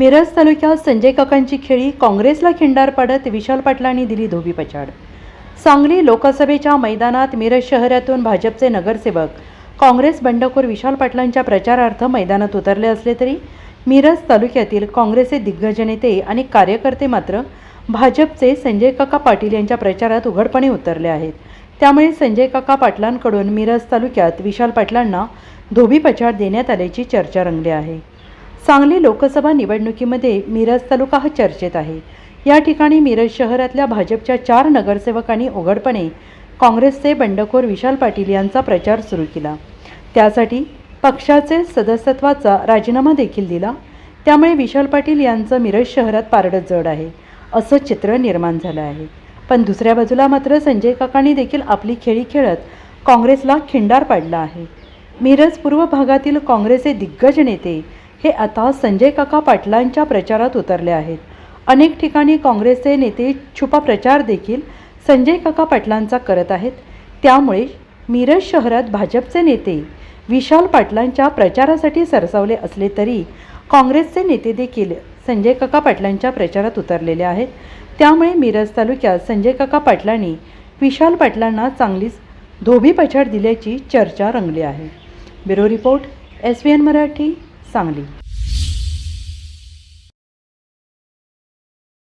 मिरज तालुक्यात संजय काकांची खेळी काँग्रेसला खिंडार पाडत विशाल पाटलांनी दिली धोबी पछाड. सांगली लोकसभेच्या मैदानात मिरज शहरातून भाजपचे नगरसेवक काँग्रेस बंडखोर विशाल पाटलांच्या प्रचारार्थ मैदानात उतरले असले तरी मिरज तालुक्यातील काँग्रेसचे दिग्गज नेते आणि कार्यकर्ते मात्र भाजपचे संजय काका पाटील यांच्या प्रचारात उघडपणे उतरले आहेत. त्यामुळे संजय काका पाटलांकडून मिरज तालुक्यात विशाल पाटलांना धोबी पछाड देण्यात आल्याची चर्चा रंगली आहे. सांगली लोकसभा निवडणुकीमध्ये मिरज तालुका हा चर्चेत आहे. या ठिकाणी मिरज शहरातल्या भाजपच्या चार नगरसेवकांनी उघडपणे काँग्रेसचे बंडखोर विशाल पाटील यांचा प्रचार सुरू केला. त्यासाठी पक्षाचे सदस्यत्वाचा राजीनामा देखील दिला. त्यामुळे विशाल पाटील यांचं मिरज शहरात पारडं जड आहे असं चित्र निर्माण झालं आहे. पण दुसऱ्या बाजूला मात्र संजय काकांनी देखील आपली खेळी खेळत काँग्रेसला खिंडार पाडला आहे. मिरज पूर्व भागातील काँग्रेसचे दिग्गज नेते हे आता संजय काका पाटलांच्या प्रचारात उतरले आहेत. अनेक ठिकाणी काँग्रेसचे नेते छुपा प्रचार देखील संजय काका पाटलांचा करत आहेत. त्यामुळे मिरज शहरात भाजपचे नेते विशाल पाटलांच्या प्रचारासाठी सरसावले असले तरी काँग्रेसचे नेते देखील संजय काका पाटलांच्या प्रचारात उतरलेले आहेत. त्यामुळे मिरज तालुक्यात संजय काका पाटलांनी विशाल पाटलांना चांगलीच धोबी पछाड दिल्याची चर्चा रंगली आहे. Bureau report S V N Marathi. Sangli